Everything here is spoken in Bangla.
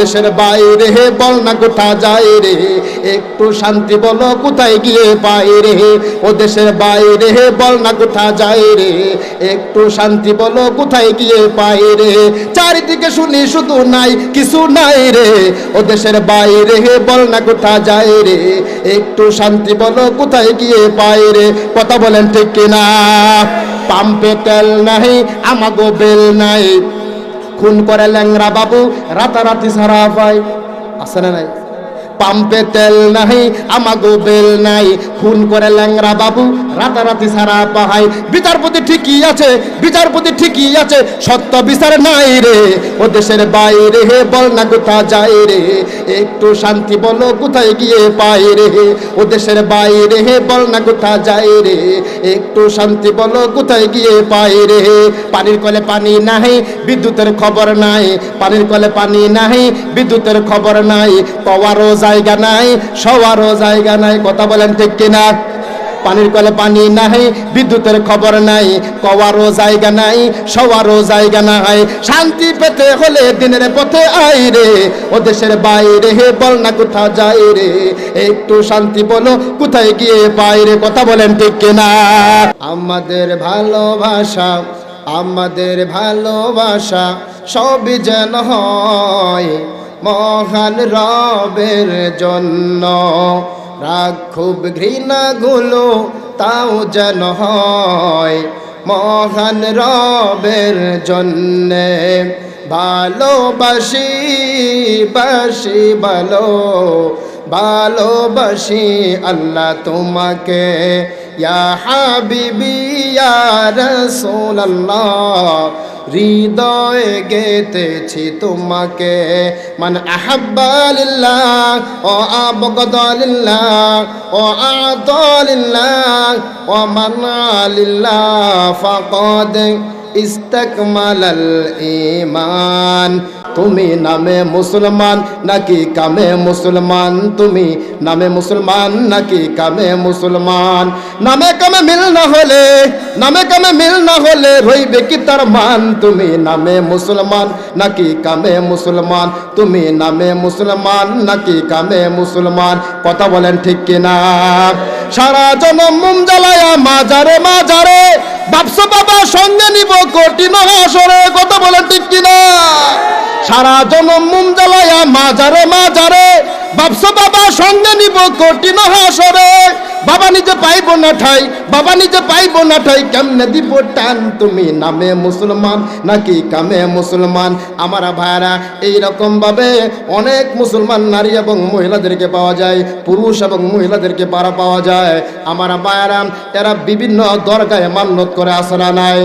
দেশের বাইরে বল না কোথা যায় রে। একটু শান্তি বলো, কোথায় গিয়ে পাই রে? ও দেশের বাইরে বল না কোথা যায় রে। একটু শান্তি বলো, কোথায় গিয়ে পাই রে? চারিদিকে শুনি শুধু নাই, কিছু নাই রে। ও দেশের বাইরে বল না কোথা যায় রে। একটু শান্তি বলো, কোথায় গিয়ে পাই রে? কথা বলেন ঠিক কিনা? পাম্পে তেল নাই, আমাগো বেল নাই। খুন করে ল্যাংরা বাবু রাতারাতি সারা পায় আসে না নাই? পাম্পে তেল নাই আমাগো বেল নাই। খুন করে ল্যাংরা বাবু, রাতারাতি সারা পাহাই বিচারপতি ঠিকই আছে, বিচারপতি ঠিকই আছে, সত্য বিচার নাই রে। ও দেশের বাইরে হে, বল না কোথা যায় রে। একটু শান্তি বলো, কোথায় গিয়ে পাই রে ও দেশের বাইরে হে, বল না কোথা যায় রে। একটু শান্তি বলো, কোথায় গিয়ে পাই রে পানির কলে পানি নাই বিদ্যুতের খবর নাই। পানির কলে পানি নাই বিদ্যুতের খবর নাই। পাওয়ারও জায়গা নাই সবারও জায়গা নাই, কথা বলেন ঠিক কিনা? পানির কলে পানি নাই, বিদ্যুতের খবর নাই, কওয়ারও জায়গা নাই সবারও জায়গা নাই। শান্তি পেতে হলে দিনের পথে আই রে, ও দেশের বাইরে হে বল না কোথা যাই রে। একটু শান্তি বলো, কোথায় গিয়ে পাই রে, কথা বলেন ঠিক কিনা? আমাদের ভালোবাসা আমাদের ভালোবাসা সবই যেন হয়। মহান রবের জন্য। রাগ খুব ঘৃণাগুলো তাও যেন হয়। মহান রবের জন্যে ভালোবাসি, বাসি, ভালো। ভালোবাসি আল্লাহ তোমাকে। ইয়া হাবিবি, ইয়া রাসূলুল্লাহ। হৃদয়ে গেতেছি তোমাকে। মান আহাব্বালিল্লাহ ও আবগদালিল্লাহ ও আতালিল্লাহ ও মানালিল্লাহ ফাকাদ। ইস্তাকমালাল ঈমান। তুমি নামে মুসলমান নাকি কামে মুসলমান? তুমি নামে মুসলমান নাকি কামে মুসলমান? নামে কামে মিল না হলে, নামে কামে মিল না হলে রইবে কি তার মান? তুমি নামে মুসলমান নাকি কামে মুসলমান? তুমি নামে মুসলমান নাকি কামে মুসলমান? কথা বলেন ঠিক কিনা? সারা জনম মুম জ্বালায়া মাজারে মাজারে বাপসো বাবা, সঙ্গে নিব কঠিন হাসরে কথা বলেন ঠিক কিনা? সারা জনম মুম জ্বালায়া মাজারে মাজারে। বাপসো বাবা, সঙ্গে নিব কঠিন হাসরে বাবা নিজে পাইব না ঠাই, বাবা নিজে পাইব না ঠাই, কেমনে দিব টান? তুমি নামে মুসলমান নাকি কামে মুসলমান? আমার ভাইরা, এইরকম ভাবে অনেক মুসলমান নারী এবং মহিলাদেরকে পাওয়া যায়, পুরুষ এবং মহিলাদেরকে পারা পাওয়া যায়। আমার ভাইরা, এরা বিভিন্ন দরগায় মান্যত করে আসরা নাই।